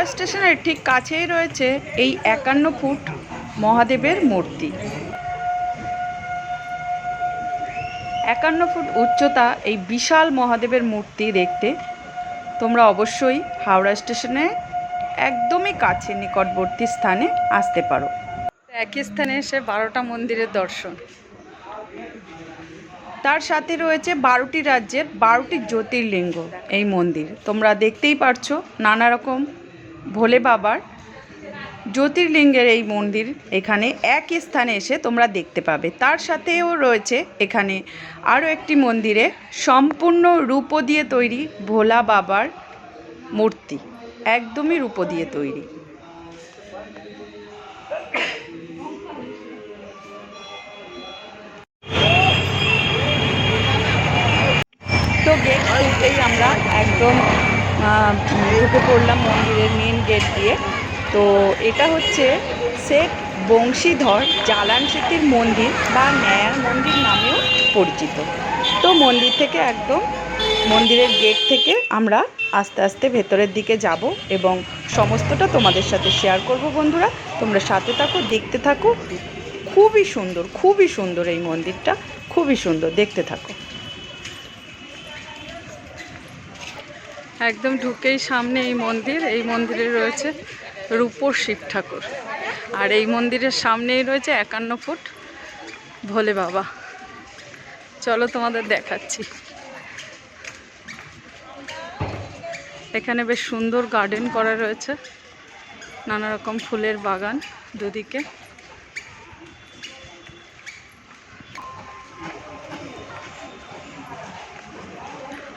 হাওড়া স্টেশনের ঠিক কাছেই রয়েছে এই একান্ন ফুট মহাদেবের মূর্তি। একান্ন ফুট উচ্চতা এই বিশাল মহাদেবের মূর্তি দেখতে তোমরা অবশ্যই হাওড়া স্টেশনে একদমই কাছে নিকটবর্তী স্থানে আসতে পারো। একই স্থানে এসে বারোটা মন্দিরের দর্শন। তার সাথে রয়েছে বারোটি রাজ্যের বারোটি জ্যোতির্লিঙ্গ এই মন্দির। তোমরা দেখতেই পারছ নানা রকম ভোলে বাবার জ্যোতির্লিঙ্গের এই মন্দির এখানে একই স্থানে এসে তোমরা দেখতে পাবে। তার সাথেও রয়েছে এখানে আরও একটি মন্দিরে সম্পূর্ণ রূপো দিয়ে তৈরি ভোলা বাবার মূর্তি। একদমই রূপো দিয়ে তৈরি। তো গেট খুলতেই আমরা একদম ঢুকে পড়লাম মন্দিরের মেন গেট দিয়ে। তো এটা হচ্ছে শেখ বংশীধর জালান শেঠির মন্দির বা ন্যায়ার মন্দির নামেও পরিচিত। তো মন্দির থেকে একদম মন্দিরের গেট থেকে আমরা আস্তে আস্তে ভেতরের দিকে যাব এবং সমস্তটা তোমাদের সাথে শেয়ার করব বন্ধুরা। তোমরা সাথে থাকো, দেখতে থাকো। খুবই সুন্দর খুবই সুন্দর এই মন্দিরটা। খুবই সুন্দর, দেখতে থাকো। একদম ঢুকেই সামনে এই মন্দির, এই মন্দিরে রয়েছে রূপোর শিব ঠাকুর। আর এই মন্দিরের সামনেই রয়েছে একান্ন ফুট। ভোলে বাবা, চলো তোমাদের দেখাচ্ছি। এখানে বেশ সুন্দর গার্ডেন করা রয়েছে। নানা রকম ফুলের বাগান দুদিকে।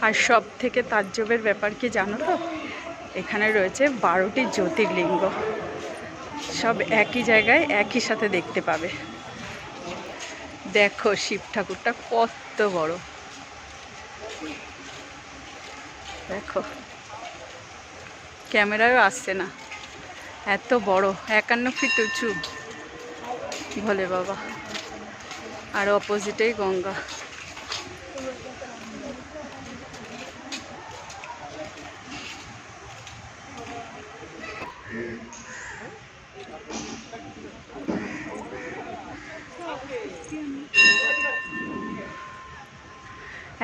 আর সব থেকে তাজ্জবের ব্যাপার কি জানো তো? এখানে রয়েছে বারোটি জ্যোতির্লিঙ্গ। সব একই জায়গায় একই সাথে দেখতে পাবে। দেখো শিব ঠাকুরটা কত বড়। দেখো। ক্যামেরাও আসছে না। এত বড়, একান্ন ফিট উঁচু। ভোলে বাবা। আর অপোজিটেই গঙ্গা।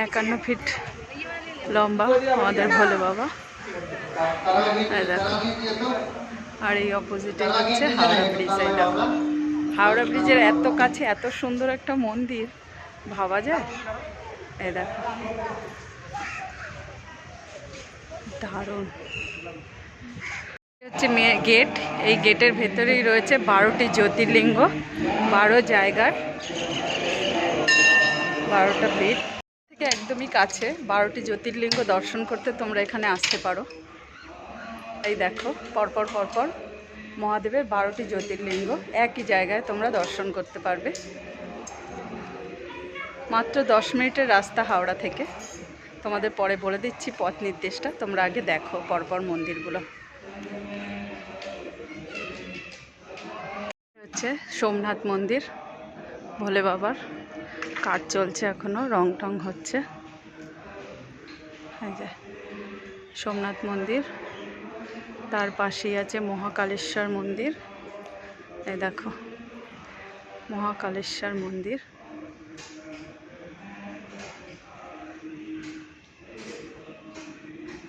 একান্ন ফিট লম্বা আমাদের ভোলে বাবা। আর এই অপোজিটে হচ্ছে হাওড়া ব্রিজ হাওড়া ব্রিজের এত কাছে এত সুন্দর একটা মন্দির, ভাবা যায়? এই দেখো। দারুণ। হচ্ছে গেট। এই গেটের ভেতরেই রয়েছে বারোটি জ্যোতির্লিঙ্গ, বারো জায়গার, বারোটা বেড। থেকে একদমই কাছে, বারোটি জ্যোতির্লিঙ্গ দর্শন করতে তোমরা এখানে আসতে পারো। এই দেখো, পরপর পরপর মহাদেবের বারোটি জ্যোতির্লিঙ্গ একই জায়গায় তোমরা দর্শন করতে পারবে। মাত্র দশ মিনিটের রাস্তা হাওড়া থেকে। তোমাদের পরে বলে দিচ্ছি পথ নির্দেশটা, তোমরা আগে দেখো পরপর মন্দিরগুলো। হচ্ছে সোমনাথ মন্দির, ভোলে বাবার। কাজ চলছে এখনও রং টং হচ্ছে সোমনাথ মন্দির, তার পাশেই আছে মহাকালেশ্বর মন্দির। এই দেখো, মহাকালেশ্বর মন্দির।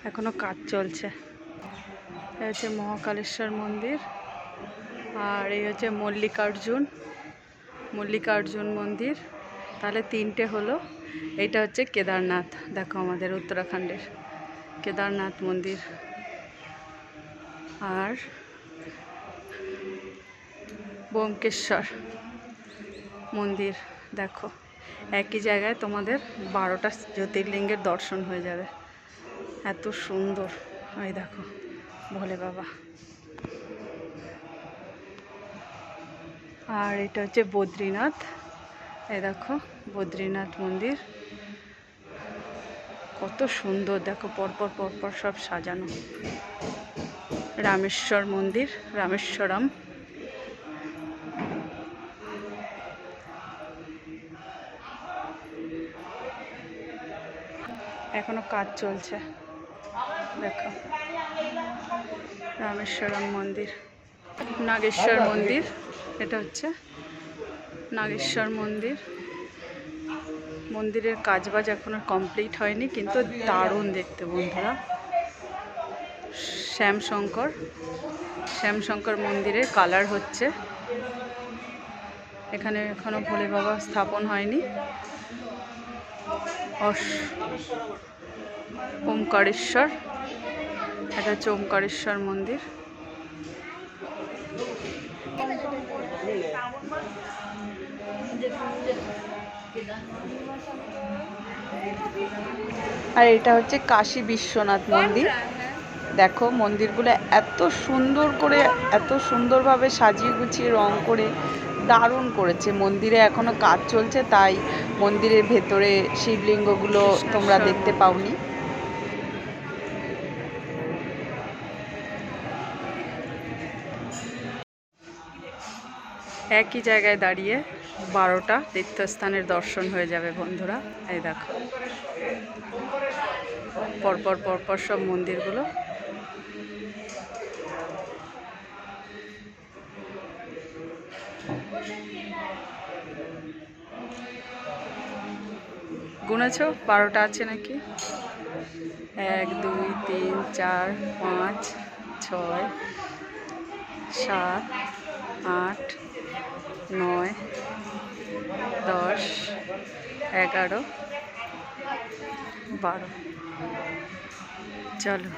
এখনও কাজ চলছে। এই হচ্ছে মহাকালেশ্বর মন্দির। আর এই হচ্ছে মল্লিকার্জুন মল্লিকার্জুন মন্দির। তাহলে তিনটে হলো। এইটা হচ্ছে কেদারনাথ। দেখো আমাদের উত্তরাখণ্ডের কেদারনাথ মন্দির। আর বোমকেশ্বর মন্দির। দেখো, একই জায়গায় তোমাদের বারোটা জ্যোতির্লিঙ্গের দর্শন হয়ে যাবে। এত সুন্দর। ওই দেখো, ভোলে বাবা। আর এটা হচ্ছে বদ্রীনাথ। এ দেখো, বদ্রীনাথ মন্দির। কত সুন্দর, দেখো, পরপর পরপর সব সাজানো। রামেশ্বর মন্দির, রামেশ্বরম। এখনও কাজ চলছে। দেখো, রামেশ্বরম মন্দির, নাগেশ্বর মন্দির। এটা হচ্ছে নাগেশ্বর মন্দির। মন্দিরের কাজবাজ এখনও কমপ্লিট হয়নি, কিন্তু দারুণ দেখতে বন্ধুরা। শ্যামশঙ্কর শ্যামশঙ্কর মন্দিরের কালার হচ্ছে। এখানে এখনও ভোলে বাবা স্থাপন হয়নি। ওমকারেশ্বর, এটা হচ্ছে ওমকারেশ্বর মন্দির। আর এটা হচ্ছে কাশী বিশ্বনাথ মন্দির। দেখো মন্দিরগুলো এত সুন্দর করে, এত সুন্দরভাবে সাজিয়ে গুছিয়ে রং করে দারুণ করেছে। মন্দিরে এখনও কাজ চলছে, তাই মন্দিরের ভেতরে শিবলিঙ্গগুলো তোমরা দেখতে পাওনি। একই জায়গায় দাঁড়িয়ে বারোটা তীর্থস্থানের দর্শন হয়ে যাবে বন্ধুরা। এই দেখো। পরপর পরপর সব মন্দিরগুলো। গুনেছ? বারোটা আছে নাকি? এক, দুই, তিন, চার, পাঁচ, ছয়, সাত আট নয় দশ এগারো বারো। চলো।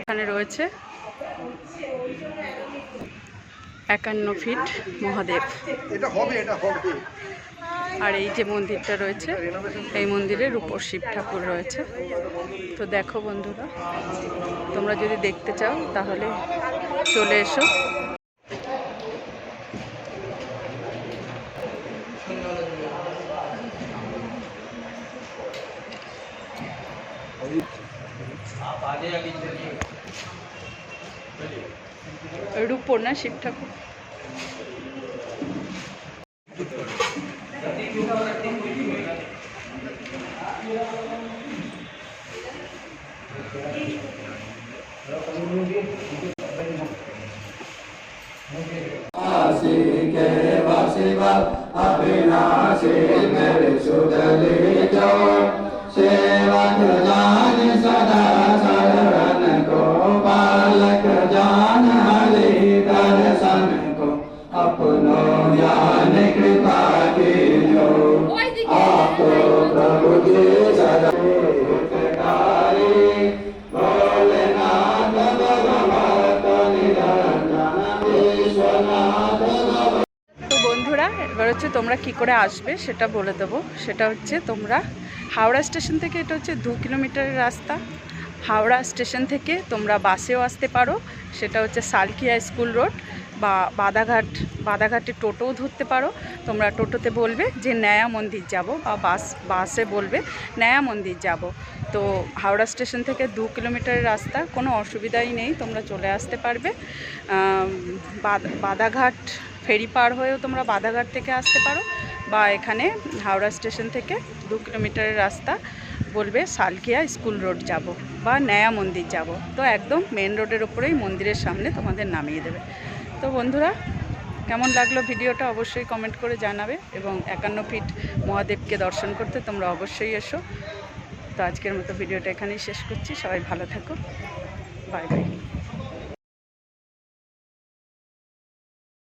এখানে রয়েছে একান্ন ফিট মহাদেব। আর এই যে মন্দিরটা রয়েছে এই মন্দিরের উপর শিব ঠাকুর রয়েছে। তো দেখো বন্ধুরা তোমরা যদি দেখতে চাও তাহলে চলে এসো। রূপর না শিব ঠাকুর। वासी के अविनाशी मेरे सुदली जो কি করে আসবে সেটা বলে দেবো। সেটা হচ্ছে তোমরা হাওড়া স্টেশন থেকে, এটা হচ্ছে দু কিলোমিটারের রাস্তা। হাওড়া স্টেশন থেকে তোমরা বাসেও আসতে পারো। সেটা হচ্ছে সালকিয়া স্কুল রোড। বা বাদাঘাট বাদাঘাটে টোটোও ধরতে পারো। তোমরা টোটোতে বলবে যে নয়া মন্দির যাব বা বাস, বাসে বলবে নয়া মন্দির যাব। তো হাওড়া স্টেশন থেকে দু কিলোমিটারের রাস্তা, কোনো অসুবিধাই নেই, তোমরা চলে আসতে পারবে। বাদাঘাট ফেরি পার হয়েও তোমরা বাদাঘাট থেকে আসতে পারো বা এখানে হাওড়া স্টেশন থেকে দু কিলোমিটারের রাস্তা বলবে সালকিয়া স্কুল রোড যাব বা নয়া মন্দির যাব। তো একদম মেন রোডের ওপরেই মন্দিরের সামনে তোমাদের নামিয়ে দেবে। তো বন্ধুরা, কেমন লাগল ভিডিওটা অবশ্যই কমেন্ট করে জানাবে এবং একান্ন ফিট মহাদেবকে দর্শন করতে তোমরা অবশ্যই এসো। তো আজকের মতো ভিডিওটা এখানেই শেষ করছি। সবাই ভালো থাকো। Bye bye.